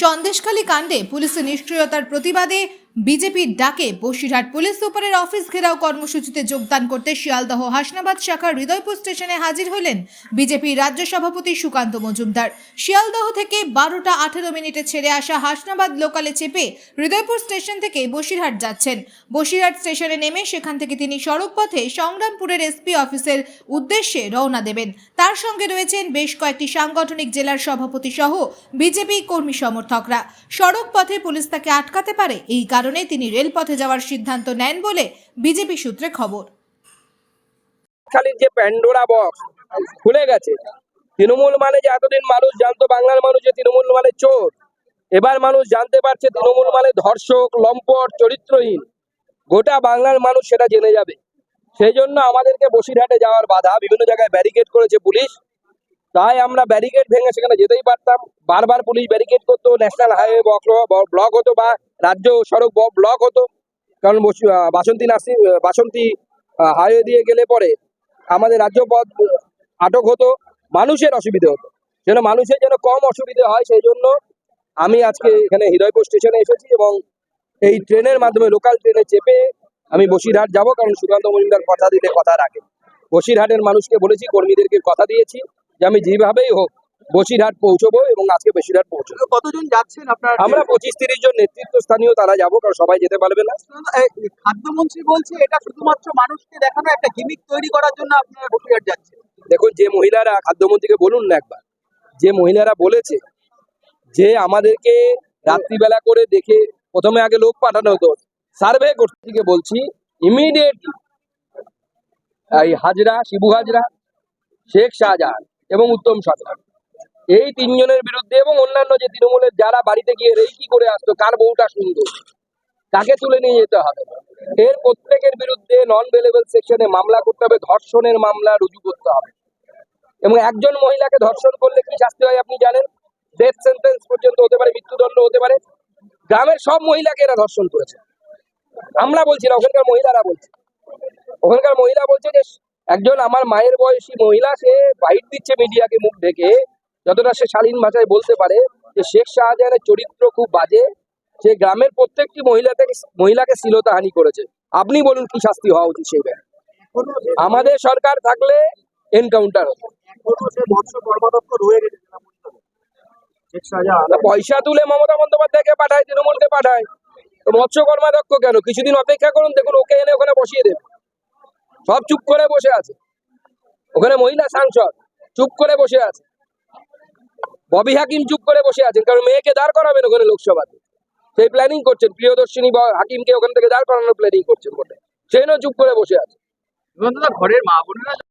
সন্দেশখালী কাণ্ডে পুলিশের নিষ্ক্রিয়তার প্রতিবাদে বিজেপির ডাকে বসিরহাট পুলিশ সুপারের অফিস ঘেরাও কর্মসূচিতে যোগদান করতে শিয়ালদহ হাসনাবাদ শাখার হৃদয়পুর স্টেশনে হাজির হলেন বিজেপি রাজ্য সভাপতি সুকান্ত মজুমদার। শিয়ালদহ থেকে বারোটা আঠেরো মিনিটে ছেড়ে আসা হাসনাবাদ লোকালে চেপে হৃদয়পুর স্টেশন থেকে বসিরহাট যাচ্ছেন। বসিরহাট স্টেশনে নেমে সেখান থেকে তিনি সড়ক পথে সংগ্রামপুরের এসপি অফিসের উদ্দেশ্যে রওনা দেবেন। তার সঙ্গে রয়েছেন বেশ কয়েকটি সাংগঠনিক জেলার সভাপতি সহ বিজেপি কর্মী সমর্থকরা। সড়ক পথে পুলিশ তাকে আটকাতে পারে, এই কারণে তিনি রেলপথে যাওয়ার সিদ্ধান্ত নেন বলে বিজেপি সূত্রে খবর। যে প্যান্ডোরা বক্স খুলে গেছে, তৃণমূল মানে যে এতদিন মানুষ জানতো বাংলার মানুষ যে তৃণমূল মানে চোর, এবার মানুষ জানতে পারছে তৃণমূল মানে ধর্ষক, লম্পট, চরিত্রহীন, গোটা বাংলার মানুষ সেটা জেনে যাবে। সেই জন্য আমাদেরকে বসিরহাটে যাওয়ার বাধা, বিভিন্ন জায়গায় ব্যারিকেড করেছে পুলিশ। তাই আমরা ব্যারিকেড ভেঙে সেখানে যেতেই পারতাম। বারবার পুলিশ ব্যারিকেড করতো ন্যাশনাল হাইওয়ে ব্লক হতো বা রাজ্য সড়ক ব্লক হতো। কারণ বাসন্তী আহ, বাসন্তী হাইওয়ে দিয়ে গেলে পরে আমাদের রাজ্য পথ আটক হতো। মানুষের অসুবিধে হতো। যেন মানুষের যেন কম অসুবিধে হয় সেই জন্য আমি আজকে এখানে হৃদয়পুর স্টেশনে এসেছি এবং এই ট্রেনের মাধ্যমে লোকাল ট্রেনে চেপে আমি বসিরহাট যাব কারণ সুকান্ত মজুমদার কথা দিলে কথা রাখে বসিরহাটের মানুষকে বলেছি কর্মীদেরকে কথা দিয়েছি। যে আমি যেভাবেই হোক বসিরহাট পৌঁছবো এবং আজকে বসিরহাট পৌঁছবো। কতজন যাচ্ছেন? আপনার আমরা পঁচিশ তিরিশ জন নেতৃত্ব স্থানীয় তারা যাব কারণ সবাই যেতে পারবে না। খাদ্যমন্ত্রী বলছে এটা শুধুমাত্র মানুষকে দেখানো একটা গিমিক তৈরি করার জন্য আপনারা বসিরহাট যাচ্ছেন। দেখুন যে মহিলারা খাদ্যমন্ত্রীকে বলুন না একবার যে মহিলারা বলেছে যে আমাদেরকে রাত্রিবেলা করে দেখে প্রথমে আগে লোক পাঠানো হতো। সার্ভে করতে বলছি ইমিডিয়েট এই হাজরা শিবু হাজরা শেখ শাহজাহান এবং উত্তম সরকার। এই তিনজনের বিরুদ্ধে এবং অন্যান্য যে তৃণমূলের যারা বাড়িতে গিয়ে রেকি করে আসতো, কার বউটা সুন্দর? তাকে তুলে নিয়ে যেতে হবে? এর প্রত্যেকের বিরুদ্ধে নন ভেলেবেল সেকশনে মামলা করতে হবে, ধর্ষণের মামলা রুজু করতে হবে। এবং একজন মহিলাকে ধর্ষণ করলে কি শাস্তি হয় আপনি জানেন? ডেথ সেন্টেন্স পর্যন্ত হতে পারে, মৃত্যুদণ্ড হতে পারে। গ্রামের সব মহিলাকে এরা ধর্ষণ করেছে। আমরা বলছি না, ওখানকার মহিলারা বলছে। ওখানকার মহিলা বলছে যে একজন আমার মায়ের বয়সী মহিলা সে বাইট দিচ্ছে মিডিয়াকে মুখ ঢেকে যতটা সে শালীন ভাষায় বলতে পারে। যে শেখ শাহজাহানের চরিত্র খুব বাজে। সে গ্রামের প্রত্যেকটি মহিলা থেকে মহিলাকে শ্লীলতাহানি করেছে। আপনি বলুন কি শাস্তি হওয়া উচিত সেই আমাদের সরকার থাকলে এনকাউন্টার হতো। পয়সা তুলে মমতা বন্দ্যোপাধ্যায়কে পাঠায় তৃণমূলকে পাঠায়। তো মৎস্য কর্মাধ্যক্ষ কেন? কিছুদিন অপেক্ষা করুন দেখুন ওকে এনে ওখানে বসিয়ে দেবে। সব চুপ করে বসে আছে। ওখানে মহিলা সাংসদ, চুপ করে বসে আছে। ববি হাকিম চুপ করে বসে আছেন, কারণ মেয়েকে দাঁড় করাবেন ওখানে লোকসভাতে। সেই প্ল্যানিং করছেন, প্রিয়দর্শিনী হাকিমকে ওখান থেকে দাঁড় করানোর প্ল্যানিং করছেন বটে। সেনও চুপ করে বসে আছে। ঘরের মা বোনেরা